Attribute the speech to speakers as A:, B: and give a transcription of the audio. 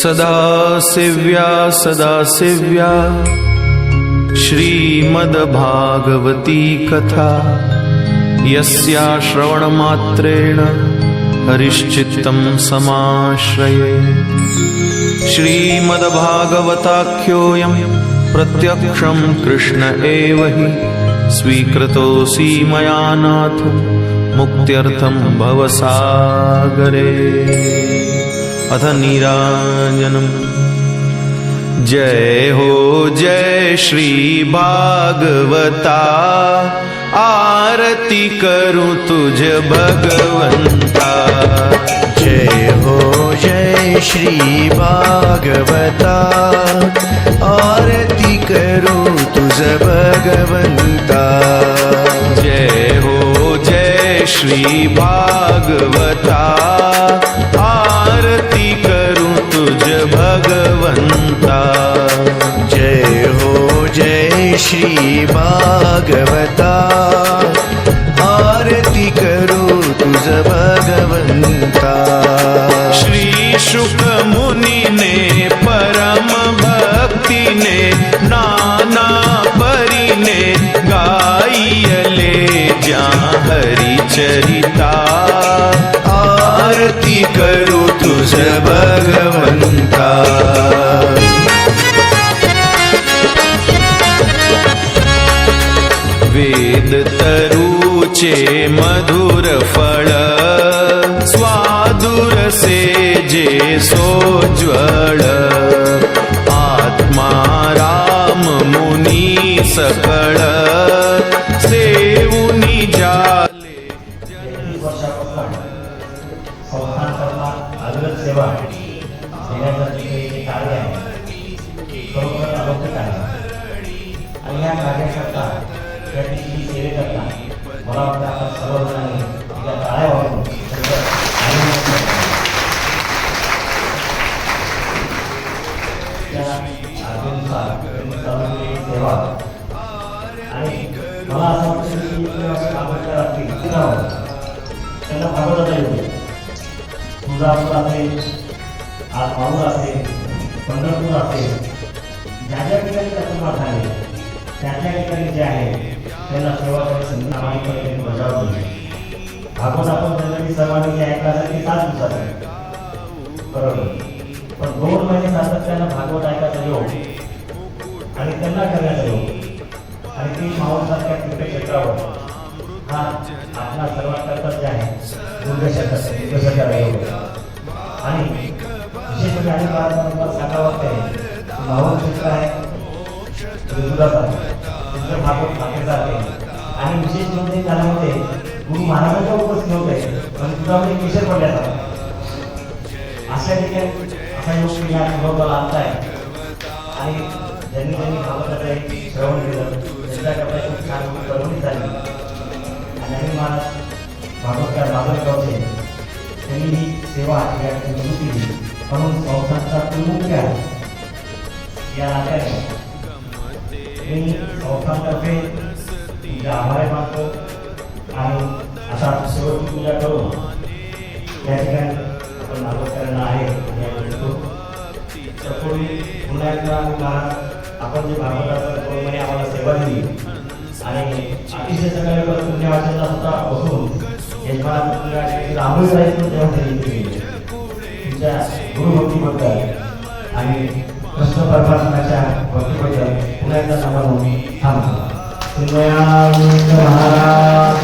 A: सदाशिव्या सदाशिव्या श्रीमद्भागवती कथा। यस्या श्रवणमात्रेण हरिश्चित्तं समाश्रये। श्रीमद्भागवताख्योऽयं प्रत्यक्षं कृष्ण एव हि स्वीकृतोऽसि मया नाथ मुक्त्यर्थं भवसागरे अथ नीराजनम्। जय हो जय श्री भागवता। आरती करू तुझ भगवंता
B: जय हो जय श्री भागवता। आरती करू तुझ भगवंता
A: जय हो जय श्री भागवता। आरती करू तुझ भगवंता.
B: जय हो जय श्री भागवता. आरती करू तुझ भगवंता.
A: श्री शुक मुनीने परम भक्तीने नाना परीने गायले ज्या
B: हरी चरी
A: वेद तरुचे मधुर फळ स्वादुर से जे सोज्वळ आत्मा राम मुनी सकळ
C: संस्थान करता अविरत सेवा देण्यासाठी हे कार्य आहे. खरोखर अलौकिक आहे. आणि या कार्याकरता या ठिकाणी सेवेकरता मला वाटतं आपण सर्वजणांनी एका टाळ्या वाजवून सेवा. आणि मला असं वाटतं की जेव्हा कामगार त्यांना भागवता येईल तुळजापूर असेल आज माऊर असेल पंढरपूर असेल ज्या ज्या ठिकाणी त्याचा झाली त्या त्या ठिकाणी जे आहे त्यांना सेवा करायची संधी प्रामाणिकपणे त्यांनी बजावली भागवत आपण जनरली सर्वांनी जे ऐकलं असेल ते सात दिवसात आहे. बरोबर. पण दोन महिने सातत्यानं भागवत ऐकायचा योग आणि त्यांना करण्याचा योग. आणि ती माहूरसारख्या क्रिकेट क्षेत्रावर हा आपला सर्वात कर्तव्य आहे दुर्गशत दुर्गशताला योग. आणि विशेष म्हणजे आणि मला सांगावं वाटतंय. माऊर क्षेत्र आहे. दुधाचा चित्र भागवत खातेचा आहे आणि विशेष म्हणजे त्यामध्ये गुरु महाराजांचा उपस्थित होते पण तुझ्यामध्ये किशोर पडल्याचा. अशा ठिकाणी असा योग तुम्ही या अनुभवाला आणताय. आणि ज्यांनी ज्यांनी भागवताचं एक श्रवण केलं त्यांच्याकडे खूप छान करून झाली. आणि महाराज ही सेवा या ठिकाणी सुरू केली म्हणून संस्थांचा प्रमुख आहे या नात्याने मी संस्थांतर्फे तुमचे आभार मानतो आणि असा शेवटची पूजा करून या ठिकाणी आपण नागरिकांना आहे या भेटतो तत्पूर्वी पुन्हा एकदा आम्ही महाराज आपण जे भागवताचं दोन महिने आम्हाला सेवा दिली आणि अतिशय सगळ्या पुण्यवाचनला सुद्धा बसून यजमान राहुल साहेब तेव्हा त्यांनी केली तुमच्या गुरुभक्तीबद्दल आणि कृष्ण परमात्म्याच्या भक्तीबद्दल पुन्हा एकदा नमन थांबतो महाराज